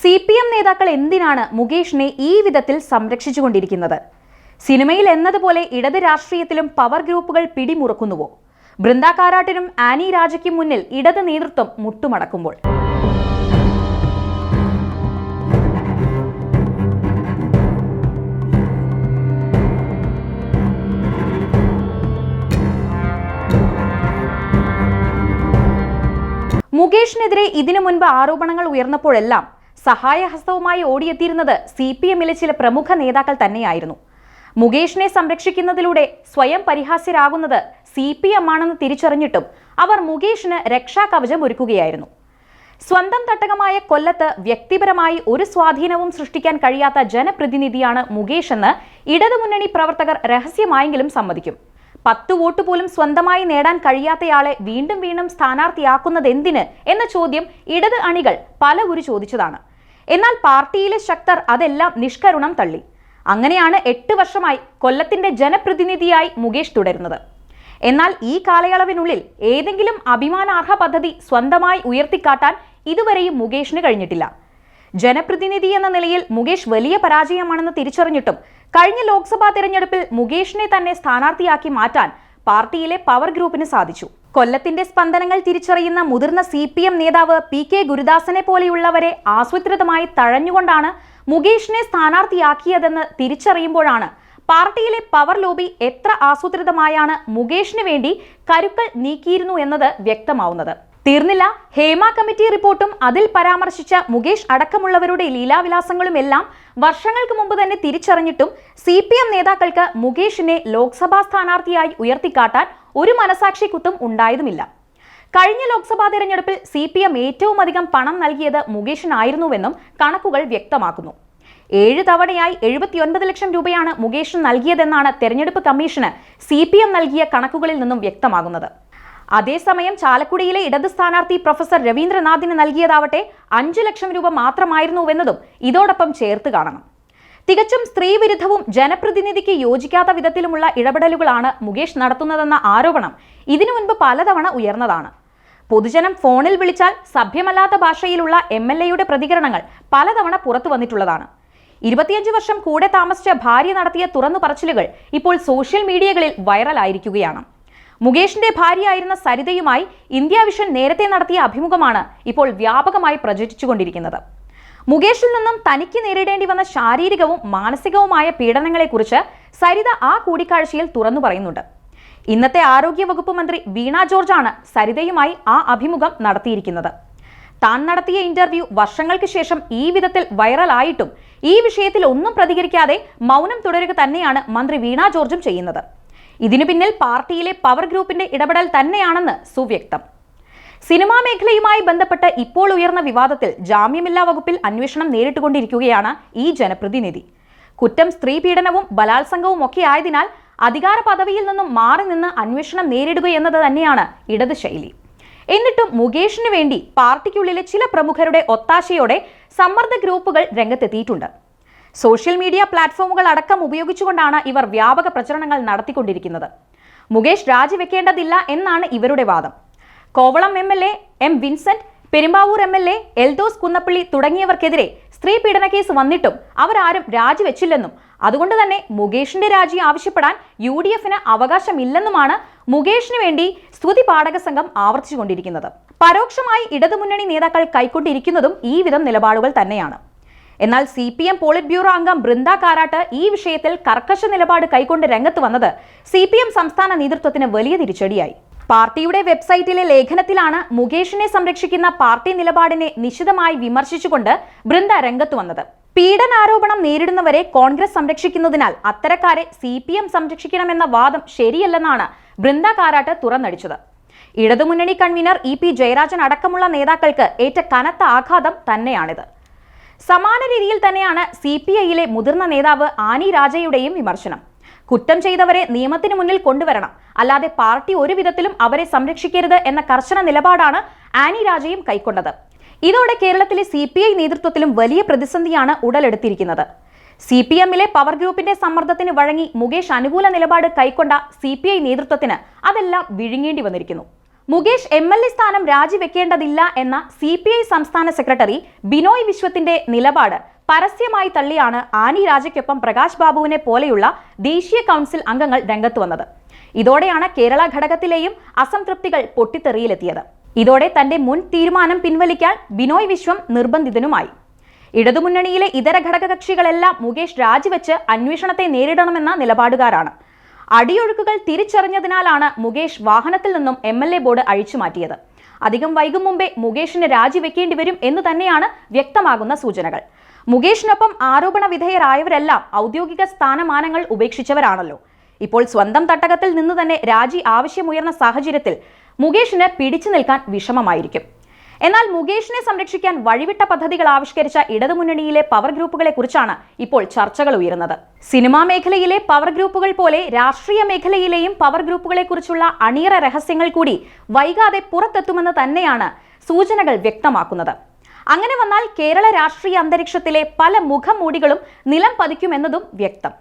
C P M നേതാക്കൾ എന്തിനാണ് മുകേഷിനെ ഈ വിധത്തിൽ സംരക്ഷിച്ചുകൊണ്ടിരിക്കുന്നത്? സിനിമയിൽ എന്നതുപോലെ ഇടത് രാഷ്ട്രീയത്തിലും പവർ ഗ്രൂപ്പുകൾ പിടിമുറുക്കുന്നുവോ? ബൃന്ദ കാരാട്ടിനും ആനി രാജയ്ക്കും മുന്നിൽ ഇടത് നേതൃത്വം മുട്ടുമടക്കുമ്പോൾ. മുകേഷിനെതിരെ ഇതിനു മുൻപ് ആരോപണങ്ങൾ ഉയർന്നപ്പോഴെല്ലാം സഹായഹസ്തവുമായി ഓടിയെത്തിയിരുന്നത് സി പി എമ്മിലെ ചില പ്രമുഖ നേതാക്കൾ തന്നെയായിരുന്നു. മുകേഷിനെ സംരക്ഷിക്കുന്നതിലൂടെ സ്വയം പരിഹാസ്യരാകുന്നത് സി പി എം ആണെന്ന് തിരിച്ചറിഞ്ഞിട്ടും അവർ മുകേഷിന് രക്ഷാകവചം ഒരുക്കുകയായിരുന്നു. സ്വന്തം തട്ടകമായ കൊല്ലത്ത് വ്യക്തിപരമായി ഒരു സ്വാധീനവും സൃഷ്ടിക്കാൻ കഴിയാത്ത ജനപ്രതിനിധിയാണ് മുകേഷ് എന്ന് ഇടതുമുന്നണി പ്രവർത്തകർ രഹസ്യമായെങ്കിലും സമ്മതിക്കും. പത്ത് വോട്ട് പോലും സ്വന്തമായി നേടാൻ കഴിയാത്തയാളെ വീണ്ടും വീണ്ടും സ്ഥാനാർത്ഥിയാക്കുന്നത് എന്തിന് എന്ന ചോദ്യം ഇടത് അണികൾ പല ഒരു ചോദിച്ചതാണ്. എന്നാൽ പാർട്ടിയിലെ ശക്തർ അതെല്ലാം നിഷ്കരുണം തള്ളി. അങ്ങനെയാണ് എട്ട് വർഷമായി കൊല്ലത്തിന്റെ ജനപ്രതിനിധിയായി മുകേഷ് തുടരുന്നത്. എന്നാൽ ഈ കാലയളവിനുള്ളിൽ ഏതെങ്കിലും അഭിമാനാർഹ പദ്ധതി സ്വന്തമായി ഉയർത്തിക്കാട്ടാൻ ഇതുവരെയും മുകേഷിന് കഴിഞ്ഞിട്ടില്ല. ജനപ്രതിനിധി എന്ന നിലയിൽ മുകേഷ് വലിയ പരാജയമാണെന്ന് തിരിച്ചറിഞ്ഞിട്ടും കഴിഞ്ഞ ലോക്സഭാ തെരഞ്ഞെടുപ്പിൽ മുകേഷിനെ തന്നെ സ്ഥാനാർത്ഥിയാക്കി മാറ്റാൻ പാർട്ടിയിലെ പവർ ഗ്രൂപ്പിന് സാധിച്ചു. കൊല്ലത്തിന്റെ സ്പന്ദനങ്ങൾ തിരിച്ചറിയുന്ന മുതിർന്ന സി പി എം നേതാവ് പി കെ ഗുരുദാസനെ പോലെയുള്ളവരെ ആസൂത്രിതമായി തഴഞ്ഞുകൊണ്ടാണ് മുകേഷിനെ സ്ഥാനാർത്ഥിയാക്കിയതെന്ന് തിരിച്ചറിയുമ്പോഴാണ് പാർട്ടിയിലെ പവർ ലോബി എത്ര ആസൂത്രിതമായാണ് മുകേഷിന് വേണ്ടി കരുക്കൾ നീക്കിയിരുന്നു എന്നത് വ്യക്തമാവുന്നത്. തീർന്നില്ല ഹേമ കമ്മിറ്റി റിപ്പോർട്ടും അതിൽ പരാമർശിച്ച മുകേഷ് അടക്കമുള്ളവരുടെ ലീലാവിലാസങ്ങളും എല്ലാം വർഷങ്ങൾക്ക് മുമ്പ് തന്നെ തിരിച്ചറിഞ്ഞിട്ടും സി നേതാക്കൾക്ക് മുകേഷിനെ ലോക്സഭാ സ്ഥാനാർത്ഥിയായി ഉയർത്തിക്കാട്ടാൻ ഒരു മനസാക്ഷി കുത്തും ഉണ്ടായതുമില്ല. കഴിഞ്ഞ ലോക്സഭാ തെരഞ്ഞെടുപ്പിൽ സി പി എം ഏറ്റവും അധികം പണം നൽകിയത് മുകേഷിനായിരുന്നുവെന്നും കണക്കുകൾ വ്യക്തമാക്കുന്നു. ഏഴ് തവണയായി എഴുപത്തിയൊൻപത് ലക്ഷം രൂപയാണ് മുകേഷ് നൽകിയതെന്നാണ് തെരഞ്ഞെടുപ്പ് കമ്മീഷന് സി പി എം നൽകിയ കണക്കുകളിൽ നിന്നും വ്യക്തമാകുന്നത്. അതേസമയം ചാലക്കുടിയിലെ ഇടത് സ്ഥാനാർത്ഥി പ്രൊഫസർ രവീന്ദ്രനാഥിന് നൽകിയതാവട്ടെ അഞ്ചു ലക്ഷം രൂപ മാത്രമായിരുന്നുവെന്നതും ഇതോടൊപ്പം ചേർത്ത് കാണണം. തികച്ചും സ്ത്രീവിരുദ്ധവും ജനപ്രതിനിധിക്ക് യോജിക്കാത്ത വിധത്തിലുമുള്ള ഇടപെടലുകളാണ് മുകേഷ് നടത്തുന്നതെന്ന ആരോപണം ഇതിനു മുൻപ് പലതവണ ഉയർന്നതാണ്. പൊതുജനം ഫോണിൽ വിളിച്ചാൽ സഭ്യമല്ലാത്ത ഭാഷയിലുള്ള എം എൽ എയുടെ പ്രതികരണങ്ങൾ പലതവണ പുറത്തു വന്നിട്ടുള്ളതാണ്. ഇരുപത്തിയഞ്ച് വർഷം കൂടെ താമസിച്ച ഭാര്യ നടത്തിയ തുറന്നു പറച്ചിലുകൾ ഇപ്പോൾ സോഷ്യൽ മീഡിയകളിൽ വൈറലായിരിക്കുകയാണ്. മുകേഷിന്റെ ഭാര്യയായിരുന്ന സരിതയുമായി ഇന്ത്യ വിഷൻ നേരത്തെ നടത്തിയ അഭിമുഖമാണ് ഇപ്പോൾ വ്യാപകമായി പ്രചരിച്ചുകൊണ്ടിരിക്കുന്നത്. മുകേഷിൽ നിന്നും തനിക്ക് നേരിടേണ്ടി വന്ന ശാരീരികവും മാനസികവുമായ പീഡനങ്ങളെക്കുറിച്ച് സരിത ആ കൂടിക്കാഴ്ചയിൽ തുറന്നു പറയുന്നുണ്ട്. ഇന്നത്തെ ആരോഗ്യ വകുപ്പ് മന്ത്രി വീണ ജോർജാണ് സരിതയുമായി ആ അഭിമുഖം നടത്തിയിരിക്കുന്നത്. താൻ നടത്തിയ ഇന്റർവ്യൂ വർഷങ്ങൾക്ക് ശേഷം ഈ വിധത്തിൽ വൈറലായിട്ടും ഈ വിഷയത്തിൽ ഒന്നും പ്രതികരിക്കാതെ മൗനം തുടരുക തന്നെയാണ് മന്ത്രി വീണ ജോർജും ചെയ്യുന്നത്. ഇതിനു പിന്നിൽ പാർട്ടിയിലെ പവർ ഗ്രൂപ്പിന്റെ ഇടപെടൽ തന്നെയാണെന്ന് സുവ്യക്തം സിനിമാ മേഖലയുമായി ബന്ധപ്പെട്ട് ഇപ്പോൾ ഉയർന്ന വിവാദത്തിൽ ജാമ്യമില്ലാ വകുപ്പിൽ അന്വേഷണം നേരിട്ടുകൊണ്ടിരിക്കുകയാണ് ഈ ജനപ്രതിനിധി. കുറ്റം സ്ത്രീ പീഡനവും ബലാത്സംഗവും ഒക്കെ ആയതിനാൽ അധികാര പദവിയിൽ നിന്നും മാറി നിന്ന് അന്വേഷണം നേരിടുക എന്നത് തന്നെയാണ് ഇടത് ശൈലി. എന്നിട്ടും മുകേഷിന് വേണ്ടി പാർട്ടിക്കുള്ളിലെ ചില പ്രമുഖരുടെ ഒത്താശയോടെ സമ്മർദ്ദ ഗ്രൂപ്പുകൾ രംഗത്തെത്തിയിട്ടുണ്ട്. സോഷ്യൽ മീഡിയ പ്ലാറ്റ്ഫോമുകൾ അടക്കം ഉപയോഗിച്ചുകൊണ്ടാണ് ഇവർ വ്യാപക പ്രചരണങ്ങൾ നടത്തിക്കൊണ്ടിരിക്കുന്നത്. മുകേഷ് രാജിവെക്കേണ്ടതില്ല എന്നാണ് ഇവരുടെ വാദം. Kovalam M L A M Vincent Perumbavoor M L A Eldhose Kunnappilly തുടങ്ങിയവർക്കെതിരെ സ്ത്രീ പീഡന കേസ് വന്നിട്ടും അവരാരും രാജിവെച്ചില്ലെന്നും അതുകൊണ്ട് തന്നെ മുകേഷിന്റെ രാജി ആവശ്യപ്പെടാൻ യു ഡി എഫിന് അവകാശമില്ലെന്നുമാണ് മുകേഷിന് വേണ്ടി സ്തുതി പാഠക സംഘം ആവർത്തിച്ചുകൊണ്ടിരിക്കുന്നത്. പരോക്ഷമായി ഇടതുമുന്നണി നേതാക്കൾ കൈക്കൊണ്ടിരിക്കുന്നതും ഈ വിധം നിലപാടുകൾ തന്നെയാണ്. എന്നാൽ C P M polit bureau അംഗം ബൃന്ദ കാരാട്ട് ഈ വിഷയത്തിൽ കർക്കശ നിലപാട് കൈക്കൊണ്ട് രംഗത്ത് വന്നത് സി സംസ്ഥാന നേതൃത്വത്തിന് വലിയ തിരിച്ചടിയായി. പാർട്ടിയുടെ വെബ്സൈറ്റിലെ ലേഖനത്തിലാണ് മുകേഷിനെ സംരക്ഷിക്കുന്ന പാർട്ടി നിലപാടിനെ നിശിതമായി വിമർശിച്ചുകൊണ്ട് ബൃന്ദ രംഗത്തു വന്നത്. പീഡനാരോപണം നേരിടുന്നവരെ കോൺഗ്രസ് സംരക്ഷിക്കുന്നതിനാൽ അത്തരക്കാരെ സി പി എം സംരക്ഷിക്കണമെന്ന വാദം ശരിയല്ലെന്നാണ് ബൃന്ദ കാരാട്ട് തുറന്നടിച്ചത്. ഇടതുമുന്നണി കൺവീനർ ഇ പി ജയരാജൻ അടക്കമുള്ള നേതാക്കൾക്ക് ഏറ്റ കനത്ത ആഘാതം തന്നെയാണിത്. സമാന രീതിയിൽ തന്നെയാണ് സി പി ഐയിലെ മുതിർന്ന നേതാവ് ആനി രാജയുടെയും വിമർശനം. കുറ്റം ചെയ്തവരെ നിയമത്തിന് മുന്നിൽ കൊണ്ടുവരണം. അല്ലാതെ പാർട്ടി ഒരു വിധത്തിലും അവരെ സംരക്ഷിക്കരുത് എന്ന കർശന നിലപാടാണ് ആനി രാജയും കൈക്കൊണ്ടത്. ഇതോടെ കേരളത്തിലെ സി പി ഐ നേതൃത്വത്തിലും വലിയ പ്രതിസന്ധിയാണ് ഉടലെടുത്തിരിക്കുന്നത്. സി പി എമ്മിലെ പവർ ഗ്രൂപ്പിന്റെ സമ്മർദ്ദത്തിന് വഴങ്ങി മുകേഷ് അനുകൂല നിലപാട് കൈക്കൊണ്ട സി പി ഐ നേതൃത്വത്തിന് അതെല്ലാം വിഴുങ്ങേണ്ടി വന്നിരിക്കുന്നു. മുകേഷ് എം എൽ എ സ്ഥാനം രാജിവെക്കേണ്ടതില്ല എന്ന സി പി ഐ സംസ്ഥാന സെക്രട്ടറി ബിനോയ് വിശ്വത്തിന്റെ നിലപാട് പരസ്യമായി തള്ളിയാണ് ആനി രാജയ്ക്കൊപ്പം പ്രകാശ് ബാബുവിനെ പോലെയുള്ള ദേശീയ കൗൺസിൽ അംഗങ്ങൾ രംഗത്ത് വന്നത്. ഇതോടെയാണ് കേരള ഘടകത്തിലെയും അസംതൃപ്തികൾ പൊട്ടിത്തെറിയിലെത്തിയത്. ഇതോടെ തന്റെ മുൻ തീരുമാനം പിൻവലിക്കാൻ ബിനോയ് വിശ്വം നിർബന്ധിതനുമായി. ഇടതുമുന്നണിയിലെ ഇതര ഘടകകക്ഷികളെല്ലാം മുകേഷ് രാജിവെച്ച് അന്വേഷണത്തെ നേരിടണമെന്ന നിലപാടുകാരാണ്. അടിയൊഴുക്കുകൾ തിരിച്ചറിഞ്ഞതിനാലാണ് മുകേഷ് വാഹനത്തിൽ നിന്നും എം എൽ എ ബോർഡ് അഴിച്ചുമാറ്റിയത് അധികം വൈകും മുമ്പേ മുകേഷിന് രാജിവെക്കേണ്ടി വരും എന്ന് തന്നെയാണ് വ്യക്തമാകുന്ന സൂചനകൾ. മുകേഷിനൊപ്പം ആരോപണ വിധേയരായവരെല്ലാം ഔദ്യോഗിക സ്ഥാനമാനങ്ങൾ ഉപേക്ഷിച്ചവരാണല്ലോ. ഇപ്പോൾ സ്വന്തം തട്ടകത്തിൽ നിന്ന് തന്നെ രാജി ആവശ്യമുയർന്ന സാഹചര്യത്തിൽ മുകേഷിന് പിടിച്ചു നിൽക്കാൻ വിഷമമായിരിക്കും. എന്നാൽ മുകേഷിനെ സംരക്ഷിക്കാൻ വഴിവിട്ട പദ്ധതികൾ ആവിഷ്കരിച്ച ഇടതുമുന്നണിയിലെ പവർ ഗ്രൂപ്പുകളെ കുറിച്ചാണ് ഇപ്പോൾ ചർച്ചകൾ ഉയരുന്നത്. സിനിമാ മേഖലയിലെ പവർ ഗ്രൂപ്പുകൾ പോലെ രാഷ്ട്രീയ മേഖലയിലെയും പവർ ഗ്രൂപ്പുകളെ കുറിച്ചുള്ള അണിയറ രഹസ്യങ്ങൾ കൂടി വൈകാതെ പുറത്തെത്തുമെന്ന് തന്നെയാണ് സൂചനകൾ വ്യക്തമാക്കുന്നത്. അങ്ങനെ വന്നാൽ കേരള രാഷ്ട്രീയ അന്തരീക്ഷത്തിലെ പല മുഖംമൂടികളും നിലം പതിക്കുമെന്നതും വ്യക്തം.